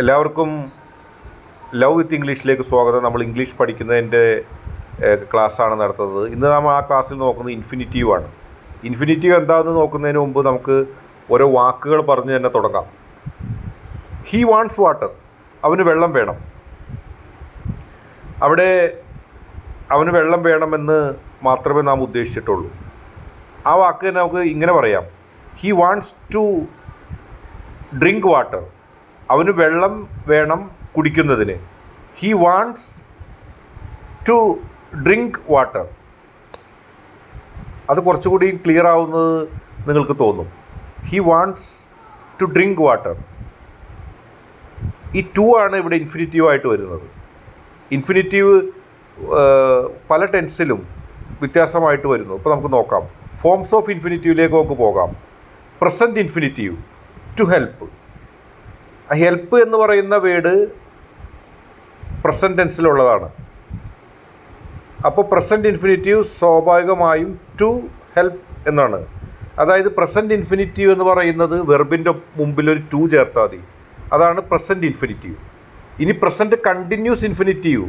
എല്ലാവർക്കും love with ഇംഗ്ലീഷിലേക്ക് സ്വാഗതം. നമ്മൾ ഇംഗ്ലീഷ് പഠിക്കുന്നതിന്റെ ക്ലാസ്സാണ് നടത്തുന്നത്. ഇന്ന് നമ്മൾ ആ ക്ലാസ്സിൽ നോക്കുന്നത് ഇൻഫിനിറ്റീവ് ആണ്. ഇൻഫിനിറ്റീവ് എന്താണെന്ന് നോക്കുന്നതിന് മുമ്പ് നമുക്ക് ഓരോ വാക്കുകൾ പറഞ്ഞ് തന്നെ തുടങ്ങാം. ഹീ വാണ്ട്സ് വാട്ടർ അവന് വെള്ളം വേണം. അവിടെ അവന് വെള്ളം വേണമെന്ന് മാത്രമേ നാം ഉദ്ദേശിച്ചിട്ടുള്ളൂ. ആ വാക്ക് തന്നെ നമുക്ക് ഇങ്ങനെ പറയാം. He wants to drink water അവന് വെള്ളം വേണം കുടിക്കുന്നതിന്. He wants to drink water അത് കുറച്ചുകൂടി ക്ലിയർ ആവുന്നത് നിങ്ങൾക്ക് തോന്നും. He wants to drink water ഈ ടു ആണ് ഇവിടെ ഇൻഫിനിറ്റീവ് ആയിട്ട് വരുന്നത്. ഇൻഫിനിറ്റീവ് പല ടെൻസിലും വ്യത്യാസമായിട്ട് വരുന്നു. ഇപ്പോൾ നമുക്ക് നോക്കാം. ഫോംസ് ഓഫ് ഇൻഫിനിറ്റീവിലേക്ക് നമുക്ക് പോകാം. Present infinitive to help help എന്ന് പറയുന്ന വേർഡ് പ്രസന്റ് ടെൻസിലുള്ളതാണ് അപ്പോൾ പ്രസന്റ് ഇൻഫിനിറ്റീവ് സ്വാഭാവികമായും ടു ഹെൽപ്പ് എന്നാണ്. അതായത് പ്രസന്റ് ഇൻഫിനിറ്റീവ് എന്ന് പറയുന്നത് വെർബിന്റെ മുമ്പിൽ ഒരു ടു ചേർത്താൽ മതി. അതാണ് പ്രസന്റ് ഇൻഫിനിറ്റീവ് ഇനി present continuous infinitive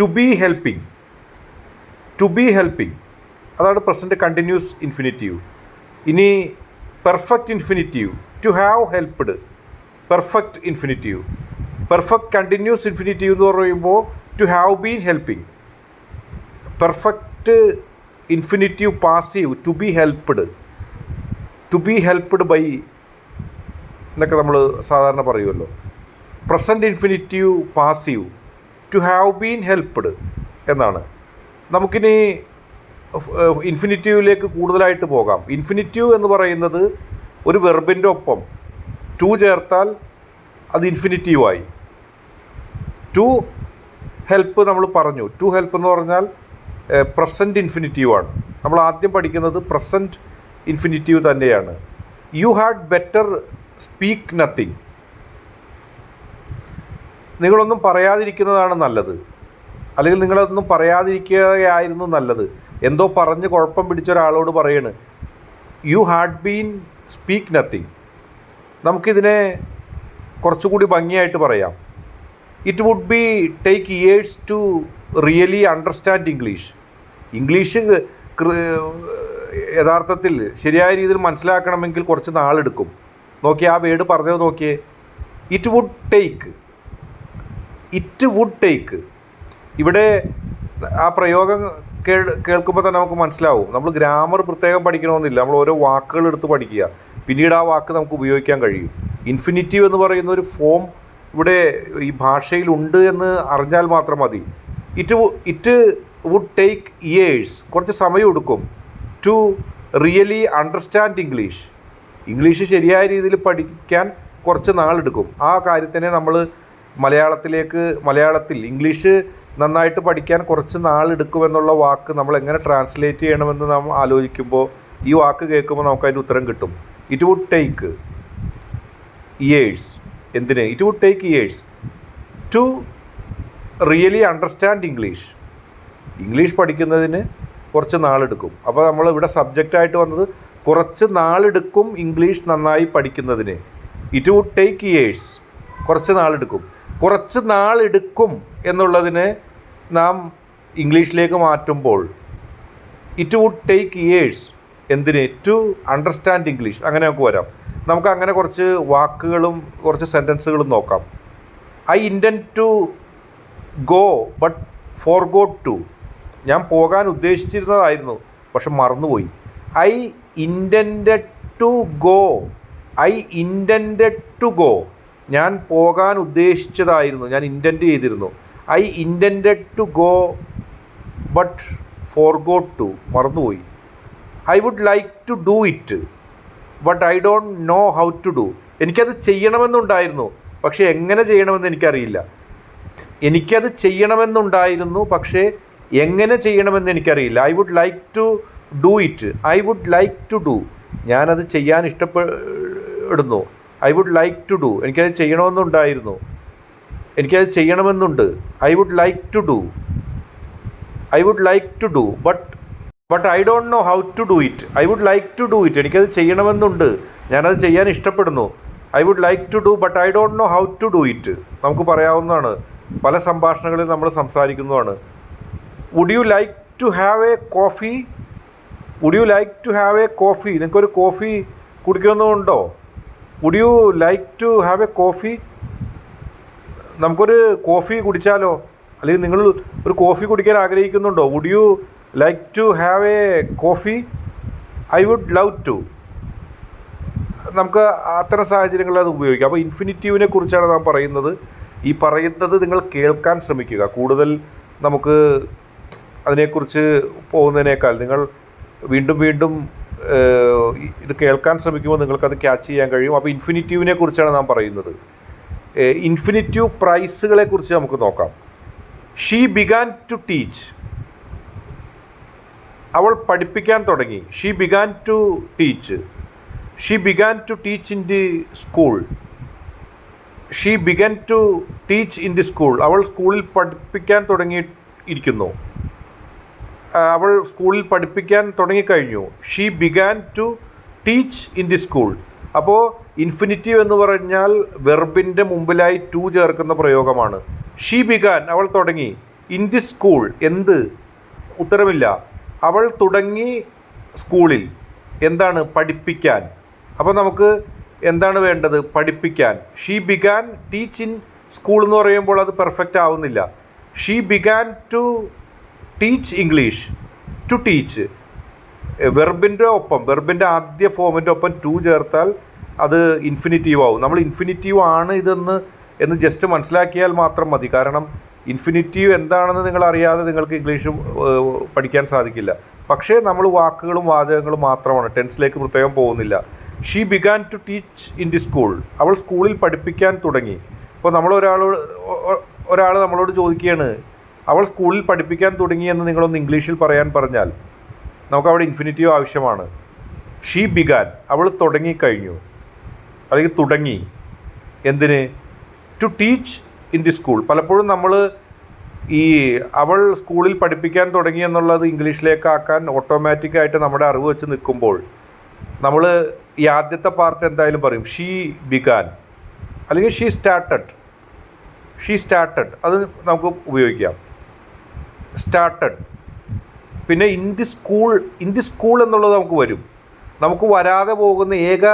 to be helping to be helping അതാണ് പ്രസന്റ് കണ്ടിന്യൂസ് ഇൻഫിനിറ്റീവ് ഇനി perfect infinitive to have helped perfect infinitive perfect continuous infinitive എന്ന് പറയുമ്പോൾ to have been helping perfect infinitive passive to be helped to be helped by എന്നൊക്കെ നമ്മൾ സാധാരണ പറയുമല്ലോ present infinitive passive to have been helped എന്നാണ്. നമുക്കിനി ഇൻഫിനിറ്റീവിലേക്ക് കൂടുതലായിട്ട് പോകാം. ഇൻഫിനിറ്റീവ് എന്ന് പറയുന്നത് ഒരു വെർബിന്റെ ഒപ്പം ടു ചേർത്താൽ അത് ഇൻഫിനിറ്റീവായി ടു ഹെൽപ്പ് നമ്മൾ പറഞ്ഞു. ടു ഹെൽപ്പ് എന്ന് പറഞ്ഞാൽ പ്രസന്റ് ഇൻഫിനിറ്റീവാണ് നമ്മൾ ആദ്യം പഠിക്കുന്നത് പ്രസന്റ് ഇൻഫിനിറ്റീവ് തന്നെയാണ്. You had better speak nothing. നിങ്ങളൊന്നും പറയാതിരിക്കുന്നതാണ് നല്ലത്. അല്ലെങ്കിൽ നിങ്ങളതൊന്നും പറയാതിരിക്കുകയായിരുന്നു നല്ലത്. എന്തോ പറഞ്ഞ് കുഴപ്പം പിടിച്ച ഒരാളോട് പറയാണ് you had been speak nothing നമുക്കിതിനെ കുറച്ചുകൂടി ഭംഗിയായിട്ട് പറയാം. It would be take years to really understand English English യഥാർത്ഥത്തിൽ ശരിയായ രീതിയിൽ മനസ്സിലാക്കണമെങ്കിൽ കുറച്ച് നാളെടുക്കും. നോക്കിയേ ആ വേർഡ് പറഞ്ഞത് നോക്കിയേ. It would take it would take ഇവിടെ ആ പ്രയോഗം കേൾ കേൾക്കുമ്പോൾ തന്നെ നമുക്ക് മനസ്സിലാവും. നമ്മൾ ഗ്രാമർ പ്രത്യേകം പഠിക്കണമെന്നില്ല. നമ്മൾ ഓരോ വാക്കുകൾ എടുത്ത് പഠിക്കുക. പിന്നീട് ആ വാക്ക് നമുക്ക് ഉപയോഗിക്കാൻ കഴിയും. ഇൻഫിനിറ്റീവ് എന്ന് പറയുന്ന ഒരു ഫോം ഇവിടെ ഈ ഭാഷയിൽ ഉണ്ട് എന്ന് അറിഞ്ഞാൽ മാത്രം മതി. It it would take years കുറച്ച് സമയം എടുക്കും. To really understand English English ശരിയായ രീതിയിൽ പഠിക്കാൻ കുറച്ച് നാളെടുക്കും ആ കാര്യത്തിനെ നമ്മൾ മലയാളത്തിലേക്ക് മലയാളത്തിൽ ഇംഗ്ലീഷ് നന്നായിട്ട് പഠിക്കാൻ കുറച്ച് നാളെടുക്കുമെന്നുള്ള വാക്ക് നമ്മൾ എങ്ങനെ ട്രാൻസ്ലേറ്റ് ചെയ്യണമെന്ന് നാം ആലോചിക്കുമ്പോൾ ഈ വാക്ക് കേൾക്കുമ്പോൾ നമുക്കതിന്റെ ഉത്തരം കിട്ടും. ഇറ്റ് വുഡ് ടേക്ക് ഇയേഴ്സ് എന്തിന്? It would take years to really understand English English പഠിക്കുന്നതിന് കുറച്ച് നാളെടുക്കും. അപ്പോൾ നമ്മൾ ഇവിടെ സബ്ജക്റ്റായിട്ട് വന്നത് കുറച്ച് നാളെടുക്കും ഇംഗ്ലീഷ് നന്നായി പഠിക്കുന്നതിന്. ഇറ്റ് വുഡ് ടേക്ക് ഇയേഴ്സ് കുറച്ച് നാളെടുക്കും. കുറച്ച് നാളെടുക്കും എന്നുള്ളതിന് നാം ഇംഗ്ലീഷിലേക്ക് മാറ്റുമ്പോൾ ഇറ്റ് വുഡ് ടേക്ക് ഇയേഴ്സ് എന്തിന്? ടു അണ്ടർസ്റ്റാൻഡ് ഇംഗ്ലീഷ് അങ്ങനെ നമുക്ക് വരാം. നമുക്ക് അങ്ങനെ കുറച്ച് വാക്കുകളും കുറച്ച് സെന്റൻസുകളും നോക്കാം. I intend to go but forgot to ഞാൻ പോകാൻ ഉദ്ദേശിച്ചിരുന്നതായിരുന്നു പക്ഷെ മറന്നുപോയി. I intended to go I intended to go ഞാൻ പോകാൻ ഉദ്ദേശിച്ചതായിരുന്നു. ഞാൻ ഇന്റന്റ് ചെയ്തിരുന്നു. I intended to go but forgot to മറന്നുപോയി. I would like to do it but I don't know how to do എനിക്കത് ചെയ്യണമെന്നുണ്ടായിരുന്നു പക്ഷേ എങ്ങനെ ചെയ്യണമെന്ന് എനിക്കറിയില്ല. എനിക്കത് ചെയ്യണമെന്നുണ്ടായിരുന്നു പക്ഷേ എങ്ങനെ ചെയ്യണമെന്ന് എനിക്കറിയില്ല. I would like to do it I would like to do ഞാനത് ചെയ്യാൻ ഇഷ്ടപ്പെടുന്നു. I would like to do എനിക്കത് ചെയ്യണമെന്നുണ്ടായിരുന്നു. എനിക്കത് ചെയ്യണമെന്നുണ്ട്. I would like to do I would like to do but but I don't know how to do it I would like to do it എനിക്കത് ചെയ്യണമെന്നുണ്ട്. ഞാനത് ചെയ്യാൻ ഇഷ്ടപ്പെടുന്നു. I would like to do but I don't know how to do it നമുക്ക് പറയാവുന്നതാണ്. പല സംഭാഷണങ്ങളിൽ നമ്മൾ സംസാരിക്കുന്നതാണ്. Would you like to have a coffee would you like to have a coffee നിങ്ങൾക്കൊരു coffee കുടിക്കുന്നുണ്ടോ would you like to have a coffee നമുക്കൊരു coffee കുടിച്ചാലോ? അല്ലെങ്കിൽ നിങ്ങൾ ഒരു കോഫി കുടിക്കാൻ ആഗ്രഹിക്കുന്നുണ്ടോ? Would you like to have a coffee I would love to നമുക്ക് അത്തരം സാഹചര്യങ്ങളിൽ അത് ഉപയോഗിക്കാം. അപ്പോൾ ഇൻഫിനിറ്റീവിനെ കുറിച്ചാണ് നാം പറയുന്നത്. ഈ പറയുന്നത് നിങ്ങൾ കേൾക്കാൻ ശ്രമിക്കുക. കൂടുതൽ നമുക്ക് അതിനെക്കുറിച്ച് പോകുന്നതിനേക്കാൾ നിങ്ങൾ വീണ്ടും വീണ്ടും ഇത് കേൾക്കാൻ ശ്രമിക്കുമ്പോൾ നിങ്ങൾക്കത് ക്യാച്ച് ചെയ്യാൻ കഴിയും. അപ്പോൾ ഇൻഫിനിറ്റീവിനെ കുറിച്ചാണ് നാം പറയുന്നത്. ഇൻഫിനിറ്റീവ് പ്രൈസുകളെ കുറിച്ച് നമുക്ക് നോക്കാം. ഷീ ബിഗാൻ ടു ടീച്ച് അവൾ പഠിപ്പിക്കാൻ തുടങ്ങി. She began to teach she began to teach in the school she began to teach in the school അവൾ സ്കൂളിൽ പഠിപ്പിക്കാൻ തുടങ്ങി ഇരിക്കുന്നു. അവൾ സ്കൂളിൽ പഠിപ്പിക്കാൻ തുടങ്ങിക്കഴിഞ്ഞു. She began to teach in the school അപ്പോൾ ഇൻഫിനിറ്റീവ് എന്ന് പറഞ്ഞാൽ വെർബിന്റെ മുമ്പിലായി ടു ചേർക്കുന്ന പ്രയോഗമാണ്. ഷീ ബിഗാൻ അവൾ തുടങ്ങി. ഇൻ ദി സ്കൂൾ എന്ത്? ഉത്തരമില്ല. അവൾ തുടങ്ങി സ്കൂളിൽ. എന്താണ് പഠിപ്പിക്കാൻ? അപ്പോൾ നമുക്ക് എന്താണ് വേണ്ടത്? പഠിപ്പിക്കാൻ. She began teach in school എന്ന് പറയുമ്പോൾ അത് പെർഫെക്റ്റ് ആവുന്നില്ല. She began to teach English to teach വെർബിന്റെ ഒപ്പം വെർബിന്റെ ആദ്യ ഫോമിന്റെ ഒപ്പം ടു ചേർത്താൽ അത് ഇൻഫിനിറ്റീവ് ആവും. നമ്മൾ ഇൻഫിനിറ്റീവ് ആണ് ഇതെന്ന് എന്ന് ജസ്റ്റ് മനസ്സിലാക്കിയാൽ മാത്രം മതി. കാരണം ഇൻഫിനിറ്റീവ് എന്താണെന്ന് നിങ്ങൾ അറിയാതെ നിങ്ങൾക്ക് ഇംഗ്ലീഷ് പഠിക്കാൻ സാധിക്കില്ല. പക്ഷേ നമ്മൾ വാക്കുകളും വാചകങ്ങളും മാത്രമാണ് ടെൻസിലേക്ക് പ്രത്യേകം പോകുന്നില്ല. She began to teach in the school അവൾ സ്കൂളിൽ പഠിപ്പിക്കാൻ തുടങ്ങി. ഇപ്പോൾ നമ്മൾ ഒരാളോട് ഒരാൾ നമ്മളോട് ചോദിക്കുകയാണ് അവൾ സ്കൂളിൽ പഠിപ്പിക്കാൻ തുടങ്ങി എന്ന് നിങ്ങളൊന്ന് ഇംഗ്ലീഷിൽ പറയാൻ പറഞ്ഞാൽ നമുക്ക് അവിടെ ഇൻഫിനിറ്റീവ് ആവശ്യമാണ്. ഷീ ബിഗാൻ അവൾ തുടങ്ങിക്കഴിഞ്ഞു. അല്ലെങ്കിൽ തുടങ്ങി. എന്തിന്? To teach in the school പലപ്പോഴും നമ്മൾ ഈ അവൾ സ്കൂളിൽ പഠിപ്പിക്കാൻ തുടങ്ങി എന്നുള്ളത് ഇംഗ്ലീഷിലേക്ക് ആക്കാൻ ഓട്ടോമാറ്റിക്കായിട്ട് നമ്മുടെ അറിവ് വെച്ച് നിൽക്കുമ്പോൾ നമ്മൾ ഈ ആദ്യത്തെ പാർട്ട് എന്തായാലും പറയും ഷീ ബിഗാൻ അല്ലെങ്കിൽ ഷീ സ്റ്റാർട്ടഡ് ഷീ സ്റ്റാർട്ടഡ് അത് നമുക്ക് ഉപയോഗിക്കാം. സ്റ്റാർട്ടഡ് പിന്നെ in the school in the school എന്നുള്ളത് നമുക്ക് വരും. നമുക്ക് വരാതെ പോകുന്ന ഏക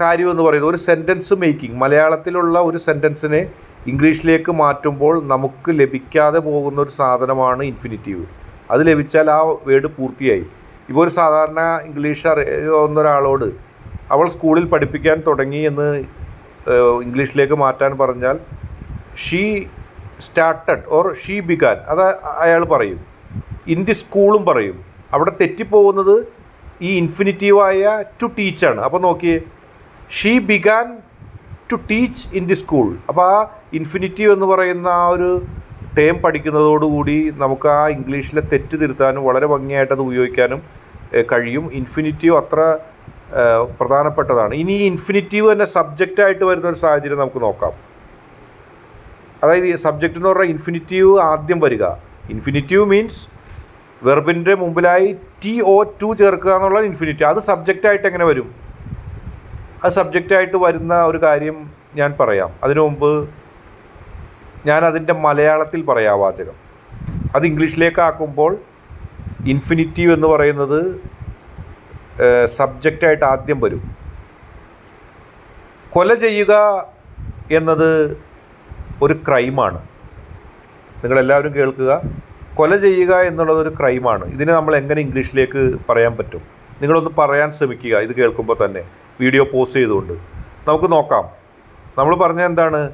കാര്യം എന്ന് പറയുന്നത് ഒരു സെന്റൻസ് മേക്കിംഗ് മലയാളത്തിലുള്ള ഒരു സെന്റൻസിനെ ഇംഗ്ലീഷിലേക്ക് മാറ്റുമ്പോൾ നമുക്ക് ലഭിക്കാതെ പോകുന്ന ഒരു സാധനമാണ് ഇൻഫിനിറ്റീവ് അത് ലഭിച്ചാൽ ആ വേർഡ് പൂർത്തിയായി. ഇപ്പോൾ ഒരു സാധാരണ ഇംഗ്ലീഷ് അറിയാവുന്ന ഒരാളോട് അവൾ സ്കൂളിൽ പഠിപ്പിക്കാൻ തുടങ്ങി എന്ന് ഇംഗ്ലീഷിലേക്ക് മാറ്റാൻ പറഞ്ഞാൽ she started or she began അത് അയാൾ പറയും. ഇൻ ദി സ്കൂളും പറയും. അവിടെ തെറ്റിപ്പോകുന്നത് ഈ ഇൻഫിനിറ്റീവായ ടു ടീച്ചാണ് അപ്പോൾ നോക്കിയേ she began to teach in the school അപ്പോൾ ആ ഇൻഫിനിറ്റീവ് എന്ന് പറയുന്ന ആ ഒരു ടേം പഠിക്കുന്നതോടുകൂടി നമുക്ക് ആ ഇംഗ്ലീഷിലെ തെറ്റ് തിരുത്താനും വളരെ ഭംഗിയായിട്ട് അത് ഉപയോഗിക്കാനും കഴിയും. ഇൻഫിനിറ്റീവ് അത്ര പ്രധാനപ്പെട്ടതാണ്. ഇനി ഈ ഇൻഫിനിറ്റീവ് തന്നെ സബ്ജക്റ്റായിട്ട് വരുന്ന ഒരു സാഹചര്യം നമുക്ക് നോക്കാം. അതായത് ഈ സബ്ജക്റ്റ് എന്ന് പറഞ്ഞാൽ ഇൻഫിനിറ്റീവ് ആദ്യം വരിക. ഇൻഫിനിറ്റീവ് മീൻസ് വെർബിന്റെ മുമ്പിലായി ടി ഒ ടു ചേർക്കുക എന്നുള്ള ഇൻഫിനിറ്റീവ് അത് സബ്ജക്റ്റായിട്ട് എങ്ങനെ വരും? അത് സബ്ജക്റ്റായിട്ട് വരുന്ന ഒരു കാര്യം ഞാൻ പറയാം. അതിനു മുമ്പ് ഞാൻ അതിന്റെ മലയാളത്തിൽ പറയാം വാചകം. അത് ഇംഗ്ലീഷിലേക്ക് ആക്കുമ്പോൾ ഇൻഫിനിറ്റീവ് എന്ന് പറയുന്നത് സബ്ജക്റ്റായിട്ട് ആദ്യം വരും. കൊല ചെയ്യുക എന്നത് ഒരു ക്രൈമാണ്. നിങ്ങളെല്ലാവരും കേൾക്കുക. കൊല ചെയ്യുക എന്നുള്ളത് ഒരു ക്രൈമാണ്. ഇതിനെ നമ്മൾ എങ്ങനെ ഇംഗ്ലീഷിലേക്ക് പറയാൻ പറ്റും? നിങ്ങളൊന്ന് പറയാൻ ശ്രമിക്കുക. ഇത് കേൾക്കുമ്പോൾ തന്നെ. വീഡിയോ പോസ്റ്റ് ചെയ്തുകൊണ്ട്. നമുക്ക് നോക്കാം. നമ്മൾ പറഞ്ഞ എന്താണ്?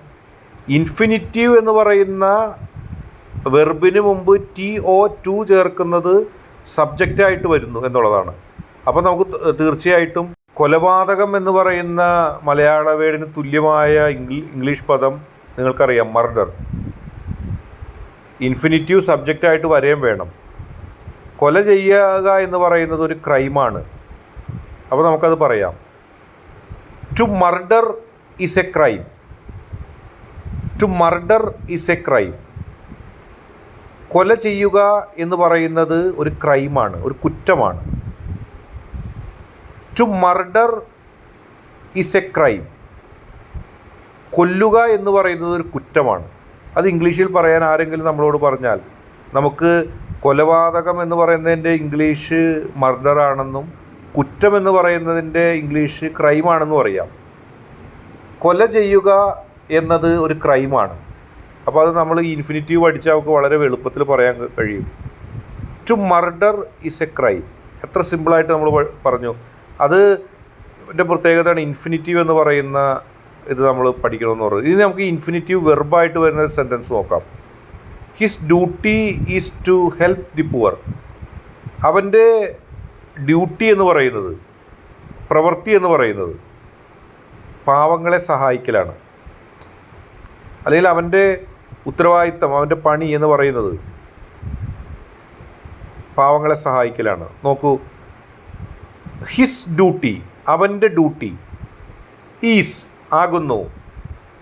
ഇൻഫിനിറ്റീവ് എന്ന് പറയുന്ന വെർബിന് മുമ്പ് ടി ഒ ടു ചേർക്കുന്നത് സബ്ജക്റ്റായിട്ട് വരുന്നു എന്നുള്ളതാണ്. അപ്പോൾ നമുക്ക് തീർച്ചയായിട്ടും കൊലപാതകം എന്ന് പറയുന്ന മലയാള വേടിന് തുല്യമായ ഇംഗ്ലീഷ് പദം നിങ്ങൾക്കറിയാം മർഡർ. ഇൻഫിനിറ്റീവ് സബ്ജക്റ്റായിട്ട് വരെയും വേണം. കൊല ചെയ്യുക എന്ന് പറയുന്നത് ഒരു ക്രൈമാണ്. അപ്പോൾ നമുക്കത് പറയാം. To murder is a crime. To murder is a crime കൊല ചെയ്യുക എന്ന് പറയുന്നത് ഒരു ക്രൈമാണ് ഒരു കുറ്റമാണ്. To murder is a crime കൊല്ലുക എന്ന് പറയുന്നത് ഒരു കുറ്റമാണ്. അത് ഇംഗ്ലീഷിൽ പറയാൻ ആരെങ്കിലും നമ്മളോട് പറഞ്ഞാൽ നമുക്ക് കൊലപാതകം എന്ന് പറയുന്നതിന്റെ ഇംഗ്ലീഷ് മർഡർ ആണെന്നും കുറ്റം എന്ന് പറയുന്നതിന്റെ ഇംഗ്ലീഷ് ക്രൈമാണെന്നും അറിയാം. കൊല ചെയ്യുക എന്നത് ഒരു ക്രൈമാണ്. അപ്പോൾ അത് നമ്മൾ ഇൻഫിനിറ്റീവ് പഠിച്ചാൽ നമുക്ക് വളരെ എളുപ്പത്തിൽ പറയാൻ കഴിയും. To murder is a crime എത്ര സിമ്പിളായിട്ട് നമ്മൾ പറഞ്ഞു. അത് എന്റെ പ്രത്യേകതയാണ് ഇൻഫിനിറ്റീവ് എന്ന് പറയുന്ന ഇത് നമ്മൾ പഠിക്കണമെന്ന് പറയുന്നത് ഇനി നമുക്ക് ഇൻഫിനിറ്റീവ് വെർബായിട്ട് വരുന്ന ഒരു സെന്റൻസ് നോക്കാം. His duty is to help the poor അവന്റെ ഡ്യൂട്ടി എന്ന് പറയുന്നത് പ്രവൃത്തി എന്ന് പറയുന്നത് പാവങ്ങളെ സഹായിക്കലാണ്. അല്ലെങ്കിൽ അവന്റെ ഉത്തരവാദിത്തം അവന്റെ പണി എന്ന് പറയുന്നത് പാവങ്ങളെ സഹായിക്കലാണ്. നോക്കൂ. ഹിസ് ഡ്യൂട്ടി അവന്റെ ഡ്യൂട്ടി ഈസ് ആകുന്നു.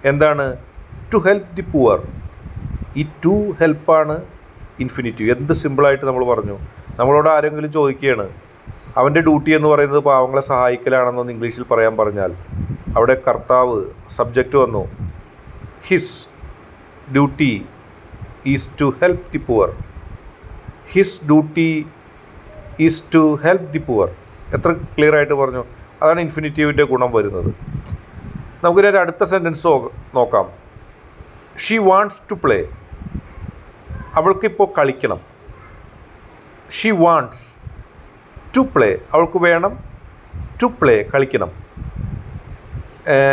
എന്താണ്? ടു ഹെൽപ്പ് ദി പുവർ ഈ ടു ഹെൽപ്പാണ് ഇൻഫിനിറ്റീവ് എന്ത് സിമ്പിളായിട്ട് നമ്മൾ പറഞ്ഞു. നമ്മളോട് ആരെങ്കിലും ചോദിക്കുകയാണ് അവന്റെ ഡ്യൂട്ടി എന്ന് പറയുന്നത് പാവങ്ങളെ സഹായിക്കലാണെന്നൊന്ന് ഇംഗ്ലീഷിൽ പറയാൻ പറഞ്ഞാൽ അവിടെ കർത്താവ് സബ്ജക്റ്റ് വന്നു. His duty is to help the poor his duty is to help the poor എത്ര ക്ലിയർ ആയിട്ട് പറഞ്ഞു? അതാണ് ഇൻഫിനിറ്റീവിന്റെ ഗുണം വരുന്നത്. നമുക്കൊരു അടുത്ത സെന്റൻസ് നോക്കാം. ഷീ വാണ്ട്സ് ടു പ്ലേ അവൾക്കിപ്പോൾ കളിക്കണം. ഷീ വാണ്ട്സ് ടു പ്ലേ അവൾക്ക് വേണം ടു പ്ലേ കളിക്കണം.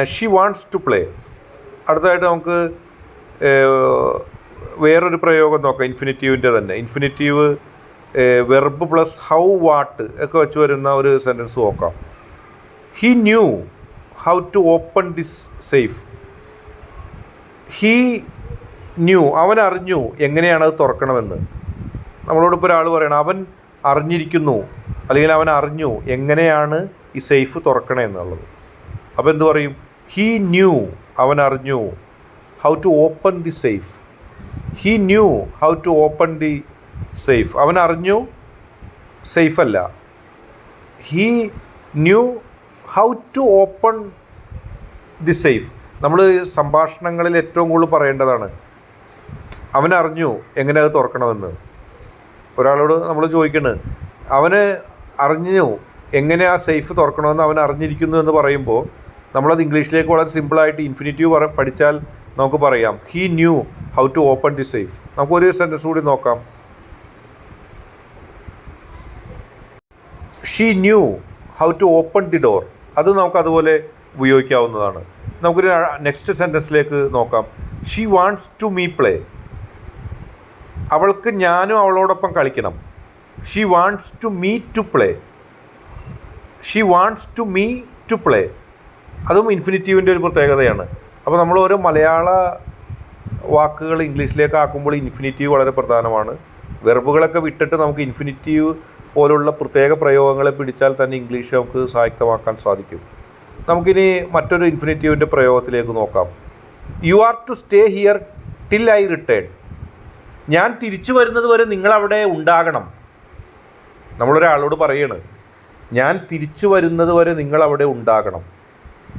ഷീ വാണ്ട്സ് ടു പ്ലേ അടുത്തതായിട്ട് നമുക്ക് വേറൊരു പ്രയോഗം നോക്കാം ഇൻഫിനിറ്റീവിന്റെ തന്നെ. Infinitive verb plus how what ഒക്കെ വെച്ച് വരുന്ന ഒരു സെന്റൻസ് നോക്കാം. He knew how to open this safe he knew അവൻ അറിഞ്ഞു എങ്ങനെയാണ് അത് തുറക്കണമെന്ന്. നമ്മളോടിപ്പോൾ ഒരാൾ പറയണം അവൻ അറിഞ്ഞിരിക്കുന്നു അല്ലെങ്കിൽ അവൻ അറിഞ്ഞു എങ്ങനെയാണ് ഈ സേഫ് തുറക്കണേ എന്നുള്ളത്. അപ്പോൾ എന്ത് പറയും? ഹീ ന്യൂ അവൻ അറിഞ്ഞു how to open the safe he knew how to open the safe അവൻ അറിഞ്ഞു സേഫ് അല്ല. He knew how to open the safe നമ്മൾ സംഭാഷണങ്ങളിൽ ഏറ്റവും കൂടുതൽ പറയേണ്ടതാണ്. അവൻ അറിഞ്ഞു എങ്ങനെ അത് തുറക്കണമെന്ന്. ഒരാളോട് നമ്മൾ ചോദിക്കുന്നത് അവന് അറിഞ്ഞു എങ്ങനെ ആ സേഫ് തുറക്കണമെന്ന് അവൻ അറിഞ്ഞിരിക്കുന്നു എന്ന് പറയുമ്പോൾ നമ്മളത് ഇംഗ്ലീഷിലേക്ക് വളരെ സിമ്പിളായിട്ട് ഇൻഫിനിറ്റീവ് പറ പഠിച്ചാൽ നമുക്ക് പറയാം. He knew how to open the safe നമുക്ക് ഒരു സെന്റൻസ് കൂടി നോക്കാം. She knew how to open the door അത് നമുക്ക് അതുപോലെ ഉപയോഗിക്കാവുന്നതാണ്. നമുക്കൊരു നെക്സ്റ്റ് സെന്റൻസിലേക്ക് നോക്കാം. She wants to me play അവൾക്ക് ഞാനും അവളോടൊപ്പം കളിക്കണം. She wants to me to play she wants to me to play അതും ഇൻഫിനിറ്റീവിന്റെ ഒരു പ്രത്യേകതയാണ്. അപ്പോൾ നമ്മൾ ഓരോ മലയാള വാക്കുകൾ ഇംഗ്ലീഷിലേക്ക് ആക്കുമ്പോൾ ഇൻഫിനിറ്റീവ് വളരെ പ്രധാനമാണ്. വെർബുകളൊക്കെ വിട്ടിട്ട് നമുക്ക് ഇൻഫിനിറ്റീവ് പോലുള്ള പ്രത്യേക പ്രയോഗങ്ങളെ പിടിച്ചാൽ തന്നെ ഇംഗ്ലീഷ് നമുക്ക് സായുക്തമാക്കാൻ സാധിക്കും. നമുക്കിനി മറ്റൊരു ഇൻഫിനിറ്റീവിന്റെ പ്രയോഗത്തിലേക്ക് നോക്കാം. You are to stay here till I return ഞാൻ തിരിച്ചു വരുന്നത് വരെ നിങ്ങളവിടെ ഉണ്ടാകണം. നമ്മളൊരാളോട് പറയണ് ഞാൻ തിരിച്ചു വരുന്നത് വരെ നിങ്ങളവിടെ ഉണ്ടാകണം.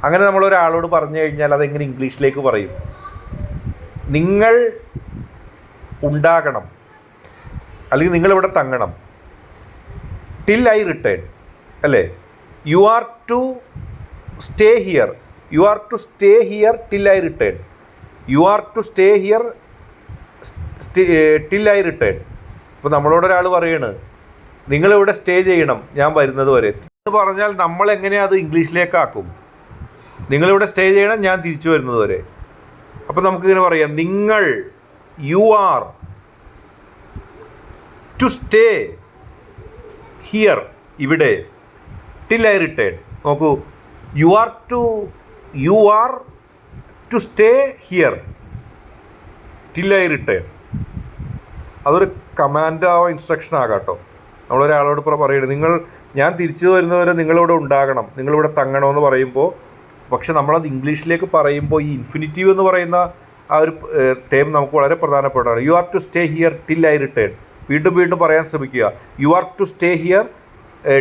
അങ്ങനെ നമ്മൾ ഒരാളോട് പറഞ്ഞു കഴിഞ്ഞാൽ അതെങ്ങനെ ഇംഗ്ലീഷിലേക്ക് പറയും? നിങ്ങൾ ഉണ്ടാകണം. അല്ലെങ്കിൽ നിങ്ങളിവിടെ തങ്ങണം. Till I return. അല്ലേ? You are to stay here. You are to stay here till I return. You are to stay here till I return. ഇപ്പോൾ നമ്മളോട് ഒരാൾ പറയാണ് നിങ്ങളിവിടെ സ്റ്റേ ചെയ്യണം. ഞാൻ വരുന്നത് വരെ. എന്ന് പറഞ്ഞാൽ നമ്മൾ എങ്ങനെയാ അത് ഇംഗ്ലീഷിലേക്ക് ആക്കും നിങ്ങളിവിടെ സ്റ്റേ ചെയ്യണം ഞാൻ തിരിച്ചു വരുന്നത് വരെ. അപ്പം നമുക്കിങ്ങനെ പറയാം നിങ്ങൾ you are to stay here ഇവിടെ ടിൽ ഐ റിട്ടേൺ നോക്കൂ you are to you are to stay here till I return അതൊരു കമാൻഡോ ഇൻസ്ട്രക്ഷൻ ആകാട്ടോ കേട്ടോ. നമ്മളൊരാളോട് പറയുന്നത് നിങ്ങൾ ഞാൻ തിരിച്ചു വരുന്നവരെ നിങ്ങളിവിടെ ഉണ്ടാകണം നിങ്ങളിവിടെ തങ്ങണമെന്ന് പറയുമ്പോൾ പക്ഷെ നമ്മളത് ഇംഗ്ലീഷിലേക്ക് പറയുമ്പോൾ ഈ ഇൻഫിനിറ്റീവ് എന്ന് പറയുന്ന ആ ഒരു ടേം നമുക്ക് വളരെ പ്രധാനപ്പെട്ടതാണ്. You are to stay here till I return വീണ്ടും വീണ്ടും പറയാൻ ശ്രമിക്കുക. You are to stay here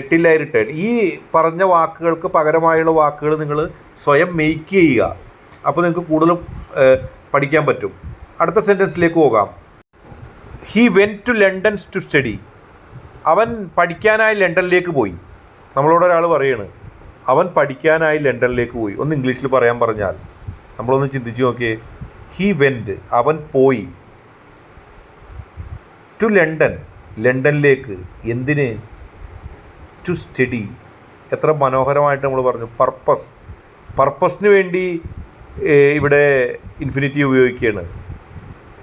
till I return ഈ പറഞ്ഞ വാക്കുകൾക്ക് പകരമായുള്ള വാക്കുകൾ നിങ്ങൾ സ്വയം മെയ്ക്ക് ചെയ്യുക. അപ്പോൾ നിങ്ങൾക്ക് കൂടുതൽ പഠിക്കാൻ പറ്റും. അടുത്ത സെന്റൻസിലേക്ക് പോകാം. He went to Londons to study അവൻ പഠിക്കാനായി ലണ്ടനിലേക്ക് പോയി. നമ്മളോട് ഒരാൾ പറയാണ് അവൻ പഠിക്കാനായി ലണ്ടനിലേക്ക് പോയി. ഒന്ന് ഇംഗ്ലീഷിൽ പറയാൻ പറഞ്ഞാൽ നമ്മളൊന്ന് ചിന്തിച്ച് നോക്കിയേ. ഹി വെന്റ് അവൻ പോയി. ടു ലണ്ടൻ ലണ്ടനിലേക്ക്. എന്തിന്? ടു സ്റ്റഡി എത്ര മനോഹരമായിട്ട് നമ്മൾ പറഞ്ഞു. പർപ്പസ് പർപ്പസിന് വേണ്ടി ഇവിടെ ഇൻഫിനിറ്റീവ് ഉപയോഗിക്കുകയാണ്.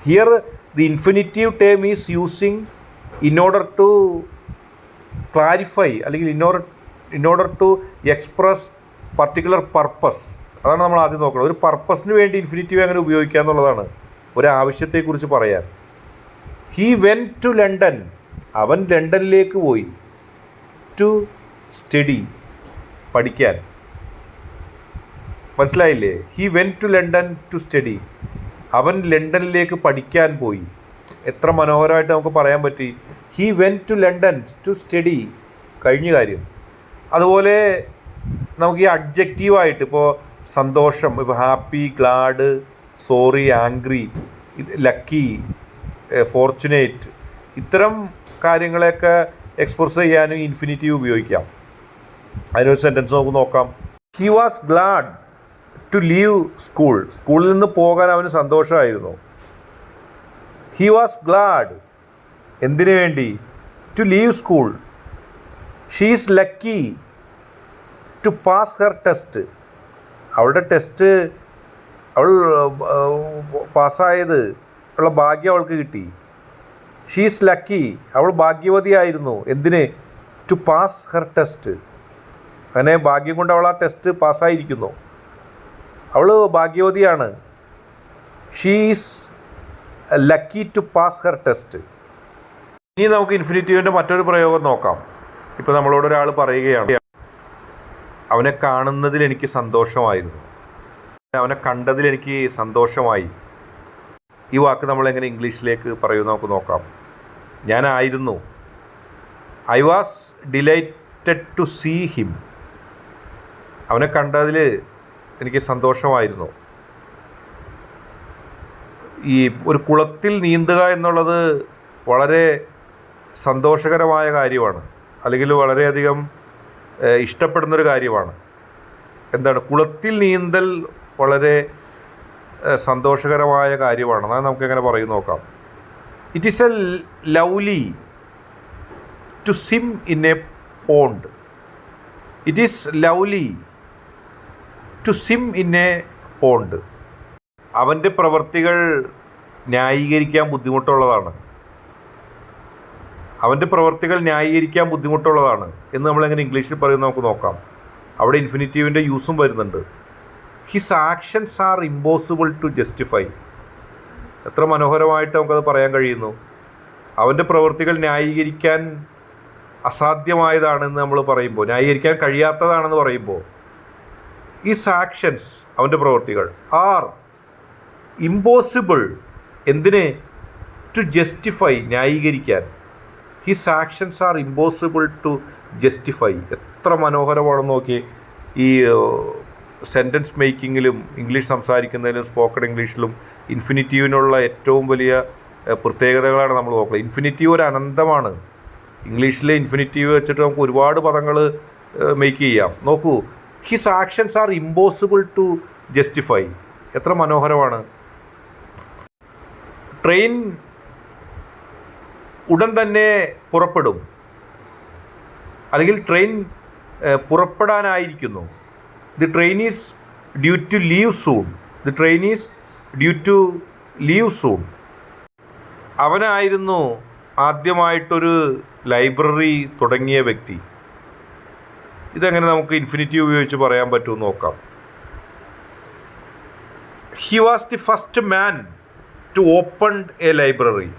Here the infinitive term is using in order to clarify അല്ലെങ്കിൽ in order in order to express particular purpose അതാണ് നമ്മൾ ആദ്യം നോക്കുന്നത് ഒരു പർപ്പസിന് വേണ്ടി ഇൻഫിനിറ്റീവ് എങ്ങനെ ഉപയോഗിക്കുക എന്നുള്ളതാണ് ഒരു ആവശ്യത്തെക്കുറിച്ച് പറയാൻ. ഹീ വെൻ ടു ലണ്ടൻ അവൻ ലണ്ടനിലേക്ക് പോയി. ടു സ്റ്റഡി പഠിക്കാൻ. മനസ്സിലായില്ലേ? He went to London to study അവൻ ലണ്ടനിലേക്ക് പഠിക്കാൻ പോയി. എത്ര മനോഹരമായിട്ട് നമുക്ക് പറയാൻ പറ്റി. He went to London to study കഴിഞ്ഞ കാര്യം. അതുപോലെ നമുക്ക് ഈ അഡ്ജക്റ്റീവായിട്ട് ഇപ്പോൾ സന്തോഷം ഇപ്പോൾ happy glad sorry angry lucky fortunate ഇത്തരം കാര്യങ്ങളെയൊക്കെ എക്സ്പ്രസ് ചെയ്യാനും ഇൻഫിനിറ്റീവ് ഉപയോഗിക്കാം. അതിനൊരു സെന്റൻസ് നമുക്ക് നോക്കാം. He was glad to leave school സ്കൂളിൽ നിന്ന് പോകാൻ അവന് സന്തോഷമായിരുന്നു. ഹി വാസ് ഗ്ലാഡ് എന്തിനു വേണ്ടി? To leave school she's lucky to pass her test അവളുടെ ടെസ്റ്റ് അവൾ പാസ്സായത് ഉള്ള ഭാഗ്യം അവൾക്ക് കിട്ടി. ഷീസ് ലക്കി അവൾ ഭാഗ്യവതിയായിരുന്നു. എന്തിന്? ടു പാസ് ഹെർ ടെസ്റ്റ് അങ്ങനെ ഭാഗ്യം കൊണ്ട് അവൾ ആ ടെസ്റ്റ് പാസ്സായിരിക്കുന്നു. അവൾ ഭാഗ്യവതിയാണ്. She's lucky to pass her test ഇനി നമുക്ക് ഇൻഫിനിറ്റീവിന്റെ മറ്റൊരു പ്രയോഗം നോക്കാം. ഇപ്പോൾ നമ്മളോട് ഒരാൾ പറയുകയാണ് അവനെ കാണുന്നതിൽ എനിക്ക് സന്തോഷമായിരുന്നു. അവനെ കണ്ടതിൽ എനിക്ക് സന്തോഷമായി. ഈ വാക്ക് നമ്മൾ എങ്ങനെ ഇംഗ്ലീഷിലേക്ക് പറയുമെന്ന് നമുക്ക് നോക്കാം. ഞാനായിരുന്നു. I was delighted to see him. അവനെ കണ്ടതിൽ എനിക്ക് സന്തോഷമായിരുന്നു. ഈ ഒരു കുളത്തിൽ നീന്തുക എന്നുള്ളത് വളരെ സന്തോഷകരമായ കാര്യമാണ്. അല്ലെങ്കിൽ വളരെയധികം ഇഷ്ടപ്പെടുന്നൊരു കാര്യമാണ്. എന്താണ്? കുളത്തിൽ നീന്തൽ വളരെ സന്തോഷകരമായ കാര്യമാണ്. അത് നമുക്കെങ്ങനെ പറയും നോക്കാം. It is a lovely to swim in a pond it is lovely to swim in a pond അവന്റെ പ്രവൃത്തികൾ ന്യായീകരിക്കാൻ ബുദ്ധിമുട്ടുള്ളതാണ്. അവന്റെ പ്രവൃത്തികൾ ന്യായീകരിക്കാൻ ബുദ്ധിമുട്ടുള്ളതാണ് എന്ന് നമ്മളെങ്ങനെ ഇംഗ്ലീഷിൽ പറയുന്ന നമുക്ക് നോക്കാം. അവിടെ ഇൻഫിനിറ്റീവിന്റെ യൂസും വരുന്നുണ്ട്. His actions are impossible to justify എത്ര മനോഹരമായിട്ട് നമുക്കത് പറയാൻ കഴിയുന്നു. അവന്റെ പ്രവൃത്തികൾ ന്യായീകരിക്കാൻ അസാധ്യമായതാണെന്ന് നമ്മൾ പറയുമ്പോൾ ന്യായീകരിക്കാൻ കഴിയാത്തതാണെന്ന് പറയുമ്പോൾ ഈസ് ആക്ഷൻസ് അവന്റെ പ്രവൃത്തികൾ ആർ ഇമ്പോസിബിൾ എന്തിനെ? ടു ജസ്റ്റിഫൈ ന്യായീകരിക്കാൻ. His actions are impossible to justify എത്ര മനോഹരമാണെന്ന് നോക്കി. ഈ സെന്റൻസ് മേക്കിങ്ങിലും ഇംഗ്ലീഷ് സംസാരിക്കുന്നതിലും സ്പോക്കൺ ഇംഗ്ലീഷിലും ഇൻഫിനിറ്റീവിനുള്ള ഏറ്റവും വലിയ പ്രത്യേകതകളാണ് നമ്മൾ നോക്കുന്നത്. ഇൻഫിനിറ്റീവ് ഒരു അനന്തമാണ്. ഇംഗ്ലീഷിലെ ഇൻഫിനിറ്റീവ് വെച്ചിട്ട് നമുക്ക് ഒരുപാട് പദങ്ങൾ മേക്ക് ചെയ്യാം. നോക്കൂ. His actions are impossible to justify എത്ര മനോഹരമാണ്. ട്രെയിൻ ഉടൻ തന്നെ പുറപ്പെടും. അല്ലെങ്കിൽ train പുറപ്പെടാനായിരിക്കുന്നു. The train is due to leave soon the train is due to leave soon അവനായിരുന്നു ആദ്യമായിട്ടൊരു ലൈബ്രറി തുടങ്ങിയ വ്യക്തി. ഇതെങ്ങനെ നമുക്ക് ഇൻഫിനിറ്റീവ് ഉപയോഗിച്ച് പറയാൻ പറ്റുമെന്ന് നോക്കാം. He was the first man to open a library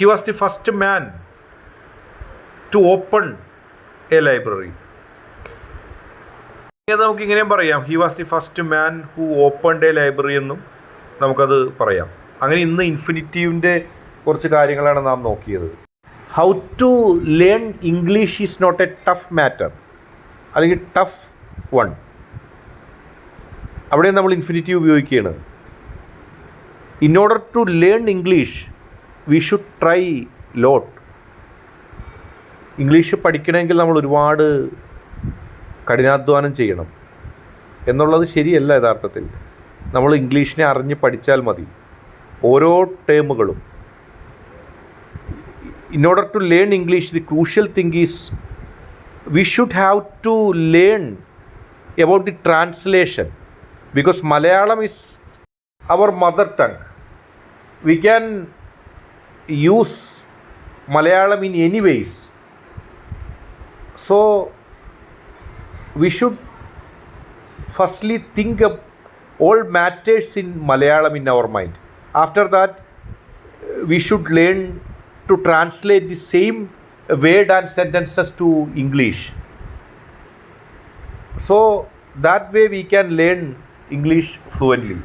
he was the first man to open a library നമുക്ക് ഇങ്ങനെയും പറയാം. He was the first man who open a library എന്നും നമുക്കത് പറയാം. അങ്ങനെ ഇന്ന് ഇൻഫിനിറ്റീവിന്റെ കുറച്ച് കാര്യങ്ങളാണ് നാം നോക്കിയത്. How to learn English is not a tough matter അല്ലെങ്കിൽ ടഫ് വൺ അവിടെ നമ്മൾ ഇൻഫിനിറ്റീവ് ഉപയോഗിക്കുകയാണ്. In order to learn English we should try lot English പഠിക്കണമെങ്കിൽ നമ്മൾ ഒരുപാട് കഠിനാധ്വാനം ചെയ്യണം എന്നുള്ളത് ശരിയല്ല യഥാർത്ഥത്തിൽ നമ്മൾ ഇംഗ്ലീഷിനെ അറിഞ്ഞ് പഠിച്ചാൽ മതി ഓരോ ടേമുകളും in order to learn English, the crucial thing is we should have to learn about the translation because Malayalam is our mother tongue. We can use Malayalam in any ways. So we should firstly think of all matters in Malayalam in our mind. After that, we should learn to translate the same word and sentences to English. So that way we can learn English fluently.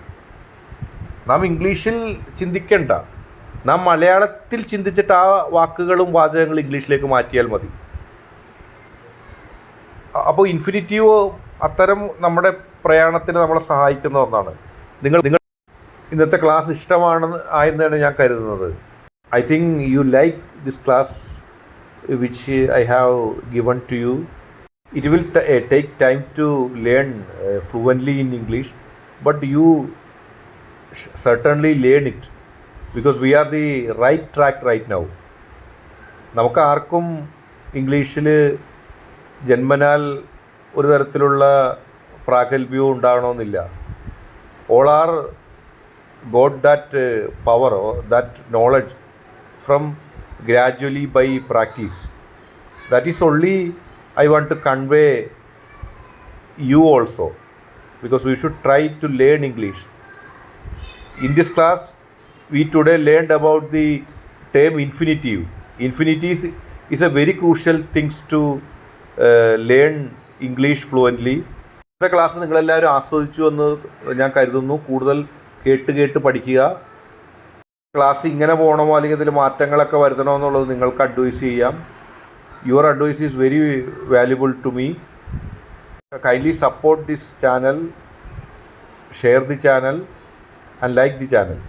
നാം ഇംഗ്ലീഷിൽ ചിന്തിക്കണ്ട നാം മലയാളത്തിൽ ചിന്തിച്ചിട്ട് ആ വാക്കുകളും വാചകങ്ങളും ഇംഗ്ലീഷിലേക്ക് മാറ്റിയാൽ മതി. അപ്പോൾ ഇൻഫിനിറ്റീവ് അത്തരം നമ്മുടെ പ്രയാണത്തിന് നമ്മളെ സഹായിക്കുന്ന ഒന്നാണ്. നിങ്ങൾ നിങ്ങൾ ഇന്നത്തെ ക്ലാസ് ഇഷ്ടമാണെന്ന് ആയെന്നാണ് ഞാൻ കരുതുന്നത്. I think you like this class which I have given to you. It will take time to learn fluently in English but you certainly learn it because we are the right track right now. നമുക്ക് ആർക്കും ഇംഗ്ലീഷിൽ ജന്മനാൽ ഒരു തരത്തിലുള്ള പ്രാഗൽഭ്യവും ഉണ്ടാകണമെന്നില്ല all are got that power that knowledge from gradually by practice. That is only I want to convey you also because we should try to learn English. In this class, we today learned about the term infinitive. Infinitive is, is a very crucial things to uh, learn English fluently. ഇന്നത്തെ class നിങ്ങളെല്ലാവരും ആസ്വദിച്ചു എന്ന് ഞാൻ കരുതുന്നു. കൂടുതൽ കേട്ട് കേട്ട് പഠിക്കുക. ക്ലാസ് ഇങ്ങനെ പോകണമോ അല്ലെങ്കിൽ ഇതിൽ മാറ്റങ്ങളൊക്കെ വരുത്തണമോ എന്നുള്ളത് നിങ്ങൾക്ക് അഡ്വൈസ് ചെയ്യാം. Your advice is very valuable to me kindly support this channel share the channel and like the channel